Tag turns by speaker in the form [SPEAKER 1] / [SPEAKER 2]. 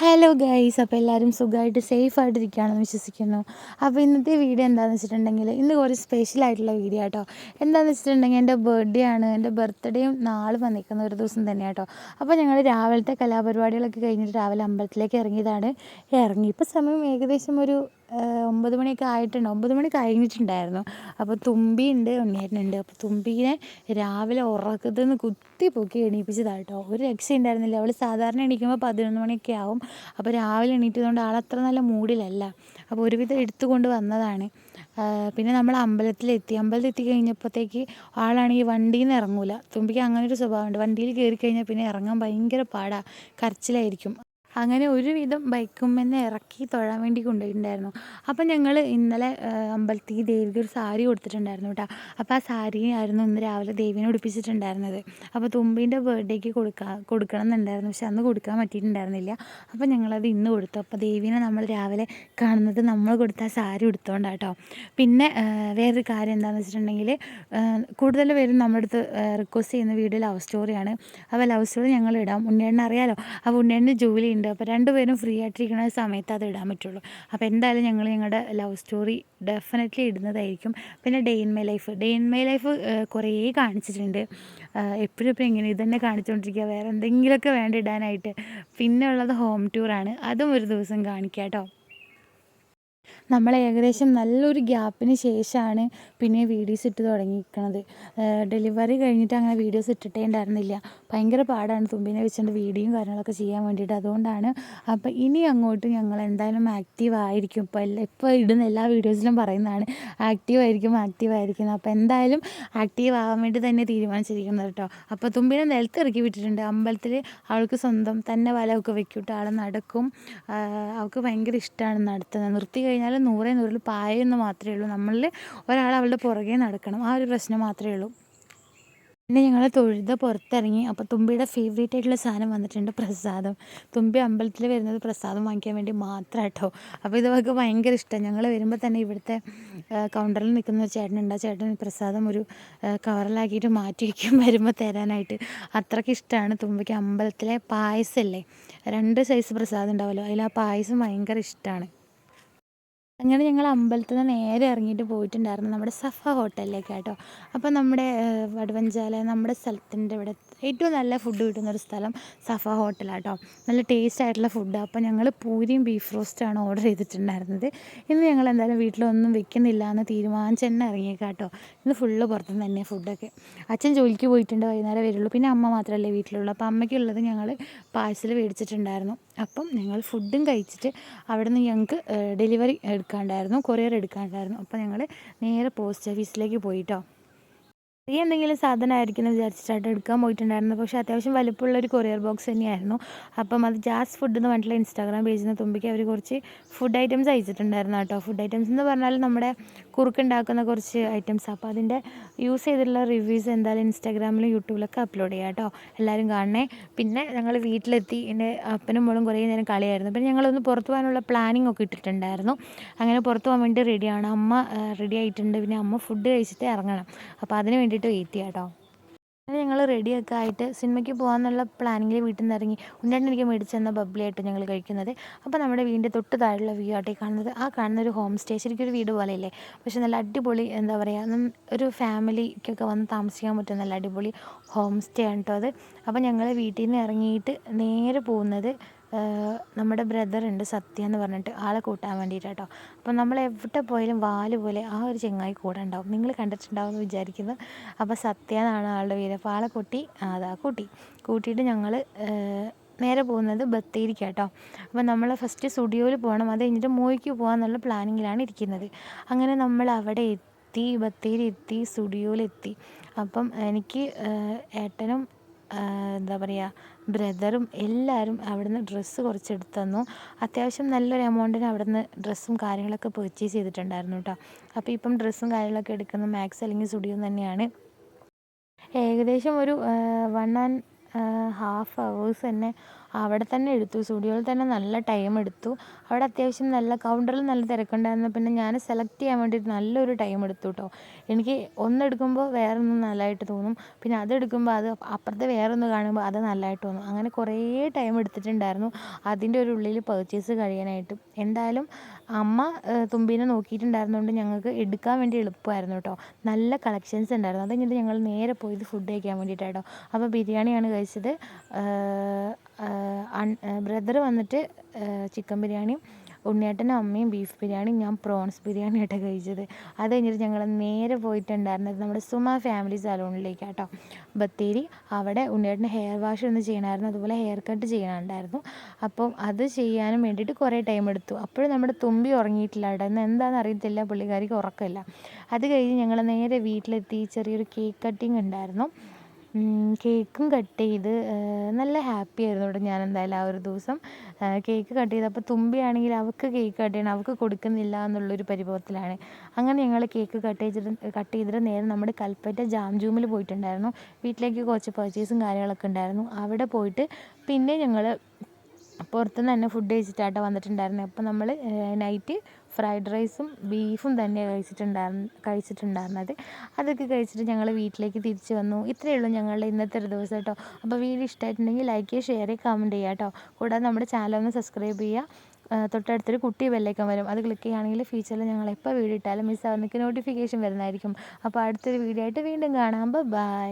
[SPEAKER 1] Hello guys അപ്പോൾ എല്ലാവരും സുഖമായിട്ട് സേഫ് ആയിട്ടിരിക്കുകയാണെന്ന് വിശ്വസിക്കുന്നു. അപ്പോൾ ഇന്നത്തെ വീഡിയോ എന്താണെന്ന് വെച്ചിട്ടുണ്ടെങ്കിൽ ഇന്ന് കുറച്ച് സ്പെഷ്യൽ ആയിട്ടുള്ള വീഡിയോ കേട്ടോ എന്താണെന്ന് വെച്ചിട്ടുണ്ടെങ്കിൽ എന്റെ ബർത്ത്ഡേ ആണ്. എന്റെ ബർത്ത്ഡേയും നാളെ വന്നിരിക്കുന്ന ഒരു ദിവസം തന്നെ കേട്ടോ അപ്പോൾ ഞങ്ങൾ രാവിലത്തെ കലാപരിപാടികളൊക്കെ കഴിഞ്ഞിട്ട് രാവിലെ അമ്പലത്തിലേക്ക് ഇറങ്ങിയതാണ്. ഇറങ്ങി ഇപ്പോൾ സമയം ഏകദേശം ഒരു ഒമ്പത് മണിയൊക്കെ ആയിട്ടുണ്ട്. ഒമ്പത് മണി കഴിഞ്ഞിട്ടുണ്ടായിരുന്നു. അപ്പോൾ തുമ്പി ഉണ്ട് ഉണ്ണിയേട്ടനുണ്ട്. അപ്പോൾ തുമ്പീനെ രാവിലെ ഉറക്കത്തിൽ നിന്ന് കുത്തി പൊക്കി എണീപ്പിച്ചതായിട്ടോ ഒരു രക്ഷ ഉണ്ടായിരുന്നില്ല. അവൾ സാധാരണ എണീക്കുമ്പോൾ പതിനൊന്ന് മണിയൊക്കെ ആവും. അപ്പോൾ രാവിലെ എണീറ്റതുകൊണ്ട് ആളത്ര നല്ല മൂഡിലല്ല. അപ്പോൾ ഒരുവിധം എടുത്തുകൊണ്ട് വന്നതാണ്. പിന്നെ നമ്മൾ അമ്പലത്തിലെത്തി. അമ്പലത്തിലെത്തി കഴിഞ്ഞപ്പോഴത്തേക്ക് ആളാണെങ്കിൽ വണ്ടിയിൽ നിന്ന് ഇറങ്ങൂല. തുമ്പിക്ക് അങ്ങനെ ഒരു സ്വഭാവമുണ്ട്. വണ്ടിയിൽ കയറി കഴിഞ്ഞാൽ പിന്നെ ഇറങ്ങാൻ ഭയങ്കര പാടാണ് കരച്ചിലായിരിക്കും. അങ്ങനെ ഒരുവിധം ബൈക്കുമ്മേന്ന് ഇറക്കി തൊഴാൻ വേണ്ടി കൊണ്ടുപോയിട്ടുണ്ടായിരുന്നു. അപ്പം ഞങ്ങൾ ഇന്നലെ അമ്പലത്തിൽ ദേവിക്ക് ഒരു സാരി കൊടുത്തിട്ടുണ്ടായിരുന്നു കേട്ടോ. അപ്പോൾ ആ സാരി ആയിരുന്നു ഇന്ന് രാവിലെ ദേവിനെ ഉടുപ്പിച്ചിട്ടുണ്ടായിരുന്നത്. അപ്പോൾ തുമ്പീന്റെ ബർത്ത്ഡേക്ക് കൊടുക്കാൻ കൊടുക്കണം എന്നുണ്ടായിരുന്നു പക്ഷെ അന്ന് കൊടുക്കാൻ പറ്റിയിട്ടുണ്ടായിരുന്നില്ല. അപ്പോൾ ഞങ്ങളത് ഇന്ന് കൊടുത്തു. അപ്പോൾ ദേവിനെ നമ്മൾ രാവിലെ കാണുന്നത് നമ്മൾ കൊടുത്ത സാരി ഉടുത്തോണ്ടാണ് കേട്ടോ പിന്നെ വേറൊരു കാര്യം എന്താണെന്ന് വെച്ചിട്ടുണ്ടെങ്കിൽ കൂടുതൽ പേരും നമ്മുടെ അടുത്ത് റിക്വസ്റ്റ് ചെയ്യുന്ന വീഡിയോ ലവ് സ്റ്റോറിയാണ്. അപ്പോൾ ലവ് സ്റ്റോറി ഞങ്ങൾ ഇടാം. ഉണ്ണിയേണ്ണ അറിയാലോ? അപ്പോൾ ഉണ്ണിയേണ്ണ ജോലി ഉണ്ട്. അപ്പോൾ രണ്ടുപേരും ഫ്രീ ആയിട്ടിരിക്കുന്ന സമയത്ത് അത് ഇടാൻ പറ്റുള്ളൂ. അപ്പോൾ എന്തായാലും ഞങ്ങൾ ഞങ്ങളുടെ ലവ് സ്റ്റോറി ഡെഫിനറ്റ്ലി ഇടുന്നതായിരിക്കും. പിന്നെ day in my life day in my life കുറേ കാണിച്ചിട്ടുണ്ട്. എപ്പോഴും ഇപ്പോൾ ഇങ്ങനെ ഇതന്നെ കാണിച്ചുകൊണ്ടിരിക്കുക വേറെ എന്തെങ്കിലുമൊക്കെ വേണ്ട ഇടാനായിട്ട്. പിന്നെ ഉള്ളത് ഹോം ടൂറാണ് അതും ഒരു ദിവസം കാണിക്കാം കേട്ടോ നമ്മൾ ഏകദേശം നല്ലൊരു ഗ്യാപ്പിന് ശേഷമാണ് പിന്നെ വീഡിയോസ് ഇട്ട് തുടങ്ങിയിരിക്കുന്നത് ഡെലിവറി കഴിഞ്ഞിട്ട് അങ്ങനെ വീഡിയോസ് ഇട്ടിട്ടേ ഉണ്ടായിരുന്നില്ല. ഭയങ്കര പാടാണ് തുമ്പിനെ വെച്ചുകൊണ്ട് വീഡിയോയും കാര്യങ്ങളൊക്കെ ചെയ്യാൻ വേണ്ടിയിട്ട്. അതുകൊണ്ടാണ് അപ്പോൾ ഇനി അങ്ങോട്ട് ഞങ്ങൾ എന്തായാലും ആക്റ്റീവ് ആയിരിക്കും. ഇപ്പോൾ എല്ലാ ഇപ്പോൾ ഇടുന്ന എല്ലാ വീഡിയോസിലും പറയുന്നതാണ് ആക്റ്റീവ് ആയിരിക്കും ആക്റ്റീവ് ആയിരിക്കുന്നത് അപ്പോൾ എന്തായാലും ആക്റ്റീവ് ആവാൻ വേണ്ടി തന്നെ തീരുമാനിച്ചിരിക്കുന്നത് കേട്ടോ. അപ്പോൾ തുമ്പിനെ നിലത്ത് ഇറക്കി വിട്ടിട്ടുണ്ട്. അമ്പലത്തിൽ അവൾക്ക് സ്വന്തം തന്നെ വലമൊക്കെ കേട്ടോ ആൾ നടക്കും. അവൾക്ക് ഭയങ്കര ഇഷ്ടമാണ് നടത്തുന്നത്. നിർത്തി കഴിഞ്ഞാൽ നൂറേ നൂറിൽ പായെന്ന് മാത്രമേ ഉള്ളൂ. നമ്മളിൽ ഒരാൾ അവളുടെ പുറകെ നടക്കണം. ആ ഒരു പ്രശ്നം മാത്രമേ ഉള്ളൂ. പിന്നെ ഞങ്ങൾ തൊഴുത പുറത്തിറങ്ങി അപ്പോൾ തുമ്പിയുടെ ഫേവറേറ്റ് ആയിട്ടുള്ള സാധനം വന്നിട്ടുണ്ട് പ്രസാദം. തുമ്പി അമ്പലത്തിൽ വരുന്നത് പ്രസാദം വാങ്ങിക്കാൻ വേണ്ടി മാത്രം കേട്ടോ അപ്പോൾ ഇതൊക്കെ ഭയങ്കര ഇഷ്ടമാണ് ഞങ്ങൾ വരുമ്പോൾ തന്നെ ഇവിടുത്തെ കൗണ്ടറിൽ നിൽക്കുന്ന ഒരു ചേട്ടനുണ്ട്. ആ ചേട്ടൻ പ്രസാദം ഒരു കവറിലാക്കിയിട്ട് മാറ്റി വയ്ക്കും വരുമ്പോൾ തരാനായിട്ട്. അത്രയ്ക്ക് ഇഷ്ടമാണ് തുമ്പിക്ക്. അമ്പലത്തിലെ പായസമല്ലേ രണ്ട് സൈസ് പ്രസാദം ഉണ്ടാവുമല്ലോ അതിൽ ആ പായസം ഭയങ്കര ഇഷ്ടമാണ് അങ്ങനെ ഞങ്ങൾ അമ്പലത്തിൽ നിന്ന് നേരെ ഇറങ്ങിയിട്ട് പോയിട്ടുണ്ടായിരുന്നു നമ്മുടെ സഫ ഹോട്ടലിലേക്ക് കേട്ടോ. അപ്പോൾ നമ്മുടെ വടുവഞ്ചാല നമ്മുടെ സ്ഥലത്തിന്റെ ഇവിടെ ഏറ്റവും നല്ല ഫുഡ് കിട്ടുന്നൊരു സ്ഥലം സഫ ഹോട്ടലാട്ടോ നല്ല ടേസ്റ്റ് ആയിട്ടുള്ള ഫുഡ് അപ്പോൾ ഞങ്ങൾ പൂരിയും ബീഫ് റോസ്റ്റാണ് ഓർഡർ ചെയ്തിട്ടുണ്ടായിരുന്നത്. ഇന്ന് ഞങ്ങൾ എന്തായാലും വീട്ടിലൊന്നും വെക്കുന്നില്ല എന്ന് തീരുമാനിച്ച് തന്നെ ഇറങ്ങിയേക്കാട്ടോ ഇന്ന് ഫുള്ള് പുറത്തുനിന്ന് തന്നെ ഫുഡൊക്കെ അച്ഛൻ ജോലിക്ക് പോയിട്ടുണ്ട് വൈകുന്നേരം വരുള്ളൂ. പിന്നെ അമ്മ മാത്രമല്ലേ വീട്ടിലുള്ളൂ. അപ്പോൾ അമ്മയ്ക്കുള്ളത് ഞങ്ങൾ പാഴ്സൽ മേടിച്ചിട്ടുണ്ടായിരുന്നു. അപ്പം ഞങ്ങൾ ഫുഡും കഴിച്ചിട്ട് അവിടെ നിന്ന് ഞങ്ങൾക്ക് ഡെലിവറി എടുക്കാണ്ടായിരുന്നു കൊറിയർ എടുക്കാണ്ടായിരുന്നു. അപ്പോൾ ഞങ്ങൾ നേരെ പോസ്റ്റ് ഓഫീസിലേക്ക് പോയിട്ടോ. ചെറിയ എന്തെങ്കിലും സാധനമായിരിക്കും എന്ന് വിചാരിച്ചിട്ടായിട്ട് എടുക്കാൻ പോയിട്ടുണ്ടായിരുന്നു പക്ഷേ അത്യാവശ്യം വലിപ്പമുള്ള ഒരു കൊറിയർ ബോക്സ് തന്നെയായിരുന്നു. അപ്പം അത് ജാസ് ഫുഡ് എന്ന് പറഞ്ഞിട്ടുള്ള ഇൻസ്റ്റാഗ്രാം പേജിൽ നിന്ന് തുമ്പിക്ക് അവർ കുറച്ച് ഫുഡ് ഐറ്റംസ് അയച്ചിട്ടുണ്ടായിരുന്നു കേട്ടോ. ഫുഡ് ഐറ്റംസ് എന്ന് പറഞ്ഞാൽ നമ്മുടെ കുറുക്കുണ്ടാക്കുന്ന കുറച്ച് ഐറ്റംസ് അപ്പോൾ അതിന്റെ യൂസ് ചെയ്തിട്ടുള്ള റിവ്യൂസ് എന്തായാലും ഇൻസ്റ്റാഗ്രാമിലും യൂട്യൂബിലൊക്കെ അപ്ലോഡ് ചെയ്യാം കേട്ടോ. എല്ലാവരും കാണണേ. പിന്നെ ഞങ്ങൾ വീട്ടിലെത്തി. എന്റെ അപ്പനും മോളും കുറേ നേരം കളിയായിരുന്നു. പിന്നെ ഞങ്ങളൊന്ന് പുറത്ത് പോകാനുള്ള പ്ലാനിങ് ഒക്കെ ഇട്ടിട്ടുണ്ടായിരുന്നു. അങ്ങനെ പുറത്ത് പോകാൻ വേണ്ടി റെഡിയാണ് അമ്മ റെഡി ആയിട്ടുണ്ട്. പിന്നെ അമ്മ ഫുഡ് കഴിച്ചിട്ട് ഇറങ്ങണം. അപ്പോൾ അതിന് വേണ്ടിയിട്ട് വെയിറ്റ് ചെയ്യാം കേട്ടോ അങ്ങനെ ഞങ്ങൾ റെഡിയൊക്കെ ആയിട്ട് സിനിമയ്ക്ക് പോകാമെന്നുള്ള പ്ലാനിങ്ങിൽ വീട്ടിൽ നിന്ന് ഇറങ്ങി ഉണ്ണേട്ടൻ എനിക്ക് മേടിച്ച് തന്ന ബബ്ലിയായിട്ട് ഞങ്ങൾ കഴിക്കുന്നത്. അപ്പോൾ നമ്മുടെ വീടിന്റെ തൊട്ട് താഴെയുള്ള വ്യൂ ആട്ടെ കാണുന്നത്. ആ കാണുന്ന ഒരു ഹോം സ്റ്റേ ശരിക്കും ഒരു വീട് പോലെയല്ലേ? പക്ഷേ നല്ല അടിപൊളി എന്താ പറയുക ഒരു ഫാമിലിക്കൊക്കെ വന്ന് താമസിക്കാൻ പറ്റുന്ന നല്ല അടിപൊളി ഹോം സ്റ്റേ ആണ് കേട്ടോ അത്. അപ്പോൾ ഞങ്ങൾ വീട്ടിൽ നിന്ന് ഇറങ്ങിയിട്ട് നേരെ പോകുന്നത് നമ്മുടെ ബ്രദറുണ്ട് സത്യ എന്ന് പറഞ്ഞിട്ട് ആളെ കൂട്ടാൻ വേണ്ടിയിട്ട് കേട്ടോ അപ്പോൾ നമ്മൾ എവിടെ പോയാലും വാൽ പോലെ ആ ഒരു ചെങ്ങായി കൂടെ ഉണ്ടാവും. നിങ്ങൾ കണ്ടിട്ടുണ്ടാവും എന്ന് വിചാരിക്കുന്നു. അപ്പോൾ സത്യ എന്നാണ് ആളുടെ പേര്. അപ്പോൾ ആളെ കൂട്ടി അതാ കൂട്ടി. കൂട്ടിയിട്ട് ഞങ്ങൾ നേരെ പോകുന്നത് ബത്തേരിക്ക് കേട്ടോ അപ്പോൾ നമ്മൾ ഫസ്റ്റ് സ്റ്റുഡിയോയിൽ പോകണം. അത് കഴിഞ്ഞിട്ട് മൂവിക്ക് പോകാമെന്നുള്ള പ്ലാനിങ്ങിലാണ് ഇരിക്കുന്നത്. അങ്ങനെ നമ്മൾ അവിടെ എത്തി ബത്തേരി എത്തി സ്റ്റുഡിയോയിലെത്തി അപ്പം എനിക്ക് ഏട്ടനും എന്താ പറയുക ബ്രദറും എല്ലാവരും അവിടുന്ന് ഡ്രസ്സ് കുറച്ച് തന്നു അത്യാവശ്യം നല്ലൊരു എമൗണ്ടിന് അവിടുന്ന് ഡ്രസ്സും കാര്യങ്ങളൊക്കെ പെർച്ചേസ് ചെയ്തിട്ടുണ്ടായിരുന്നു കേട്ടോ അപ്പോൾ ഇപ്പം ഡ്രസ്സും കാര്യങ്ങളൊക്കെ എടുക്കുന്ന മാക്സ് അല്ലെങ്കിൽ സ്റ്റുഡിയോ തന്നെയാണ്. ഏകദേശം ഒരു വൺ ആൻഡ് ഹാഫ് അവേഴ്സ് തന്നെ അവിടെ തന്നെ എടുത്തു. സ്റ്റുഡിയോയിൽ തന്നെ നല്ല ടൈം എടുത്തു. അവിടെ അത്യാവശ്യം നല്ല കൗണ്ടറിൽ നല്ല തിരക്കുണ്ടായിരുന്നു. പിന്നെ ഞാൻ സെലക്ട് ചെയ്യാൻ വേണ്ടിയിട്ട് നല്ലൊരു ടൈം എടുത്തു കേട്ടോ എനിക്ക് ഒന്നെടുക്കുമ്പോൾ വേറൊന്ന് നല്ലതായിട്ട് തോന്നും. പിന്നെ അതെടുക്കുമ്പോൾ അത് അപ്പുറത്തെ വേറൊന്ന് കാണുമ്പോൾ അത് നല്ലതായിട്ട് തോന്നും. അങ്ങനെ കുറേ ടൈം എടുത്തിട്ടുണ്ടായിരുന്നു. അതിന്റെ ഒരു ഉള്ളിൽ പർച്ചേസ് കഴിയാനായിട്ട്. എന്തായാലും അമ്മ തുമ്പീനെ നോക്കിയിട്ടുണ്ടായിരുന്നുകൊണ്ട് ഞങ്ങൾക്ക് എടുക്കാൻ വേണ്ടി എളുപ്പമായിരുന്നു കേട്ടോ നല്ല കളക്ഷൻസ് ഉണ്ടായിരുന്നു. അത് കഴിഞ്ഞിട്ട് ഞങ്ങൾ നേരെ പോയി ഫുഡ് കഴിക്കാൻ വേണ്ടിയിട്ടാട്ടോ അപ്പോൾ ബിരിയാണിയാണ് കഴിച്ചത്. ബ്രദർ വന്നിട്ട് ചിക്കൻ ബിരിയാണിയും ഉണ്ണിയേട്ടനും അമ്മയും ബീഫ് ബിരിയാണിയും ഞാൻ പ്രോൺസ് ബിരിയാണി ആയിട്ടാണ് കഴിച്ചത്. അത് കഴിഞ്ഞിട്ട് ഞങ്ങൾ നേരെ പോയിട്ടുണ്ടായിരുന്നത് നമ്മുടെ സുമ ഫാമിലി സലൂണിലേക്കാട്ടോ ബത്തേരി അവിടെ ഉണ്ണിയേട്ടന് ഹെയർ വാഷ് ഒന്ന് ചെയ്യണമായിരുന്നു അതുപോലെ ഹെയർ കട്ട് ചെയ്യണമുണ്ടായിരുന്നു. അപ്പം അത് ചെയ്യാനും വേണ്ടിയിട്ട് കുറേ ടൈം എടുത്തു. അപ്പോഴും നമ്മുടെ തുമ്പി ഉറങ്ങിയിട്ടില്ല കേട്ടോ. ഇന്ന് എന്താണെന്ന് അറിയത്തില്ല പുള്ളിക്കാരിക്ക് ഉറക്കമില്ല. അത് കഴിഞ്ഞ് ഞങ്ങൾ നേരെ വീട്ടിലെത്തി ചെറിയൊരു കേക്ക് കട്ടിങ് ഉണ്ടായിരുന്നു. കേക്കും കട്ട് ചെയ്ത് നല്ല ഹാപ്പി ആയിരുന്നു കേട്ടോ ഞാൻ എന്തായാലും ആ ഒരു ദിവസം. കേക്ക് കട്ട് ചെയ്തപ്പോൾ തുമ്പിയാണെങ്കിൽ അവൾക്ക് കേക്ക് കട്ട് ചെയ്യണം അവൾക്ക് കൊടുക്കുന്നില്ല എന്നുള്ളൊരു പരിഭവത്തിലാണ്. അങ്ങനെ ഞങ്ങൾ കേക്ക് കട്ട് ചെയ്തിട്ട് കട്ട് ചെയ്തിട്ട് നേരെ നമ്മുടെ കൽപ്പറ്റ ജാം ജൂമിൽ പോയിട്ടുണ്ടായിരുന്നു. വീട്ടിലേക്ക് കുറച്ച് പർച്ചേസും കാര്യങ്ങളൊക്കെ ഉണ്ടായിരുന്നു. അവിടെ പോയിട്ട് പിന്നെ ഞങ്ങൾ പുറത്തുനിന്ന് തന്നെ ഫുഡ് കഴിച്ചിട്ടാട്ടോ വന്നിട്ടുണ്ടായിരുന്നത് അപ്പോൾ നമ്മൾ നൈറ്റ് ഫ്രൈഡ് റൈസും ബീഫും തന്നെ കഴിച്ചിട്ടുണ്ടായിരുന്നു കഴിച്ചിട്ടുണ്ടായിരുന്നത്. അതൊക്കെ കഴിച്ചിട്ട് ഞങ്ങൾ വീട്ടിലേക്ക് തിരിച്ചു വന്നു. ഇത്രയേ ഉള്ളൂ ഞങ്ങളുടെ ഇന്നത്തെ ഒരു ദിവസം കേട്ടോ. അപ്പോൾ വീഡിയോ ഇഷ്ടമായിട്ടുണ്ടെങ്കിൽ ലൈക്ക് ചെയ്യുക ഷെയർ ചെയ്യുക കമന്റ് ചെയ്യുക കേട്ടോ. കൂടാതെ നമ്മുടെ ചാനൽ ഒന്ന് സബ്സ്ക്രൈബ് ചെയ്യുക. തൊട്ടടുത്തൊരു കുട്ടി ബെല്ലൈക്കൻ വരും. അത് ക്ലിക്ക് ചെയ്യുകയാണെങ്കിൽ ഫ്യൂച്ചറിൽ ഞങ്ങൾ എപ്പോൾ വീഡിയോ ഇട്ടാലും മിസ് നോട്ടിഫിക്കേഷൻ വരുന്നതായിരിക്കും. അപ്പോൾ അടുത്തൊരു വീഡിയോ ആയിട്ട് വീണ്ടും കാണാം. ബൈ